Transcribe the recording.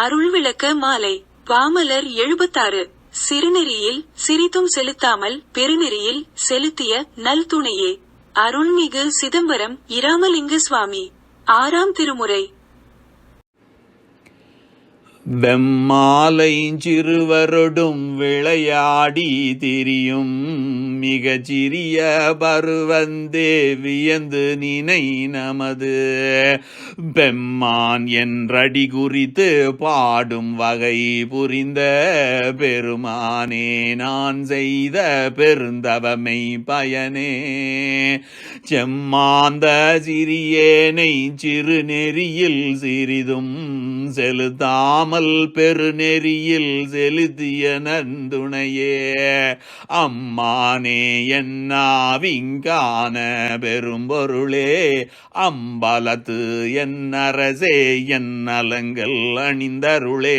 அருள்விளக்க மாலை. பாமலர் எழுபத்தாறு. சிறுநெறியில் சிரித்தும் செலுத்தாமல் பெருநெறியில் செலுத்திய நல் துணையே. அருள்மிகு சிதம்பரம் இராமலிங்க சுவாமி. ஆறாம் திருமுறை. வெம்மாலை சிறுவரொடும் விளையாடி திரியும் மிக சிறிய பருவந்தே வியந்து நினை நமது. பெம்மான் என்றடி குறித்து பாடும் வகை புரிந்த பெருமானே நான் செய்த பெருந்தவமை பயனே. செம்மாந்த சிறியேனை சிறுநெறியில் சிறிதும் செலுத்தாமல் பெருநெறியில் செலுத்திய நந்துணையே அம்மானே என்னாவிங்கான பெரும்பொருளே அம்பலத்து என் அரசே என் நலங்கள் அணிந்தருளே.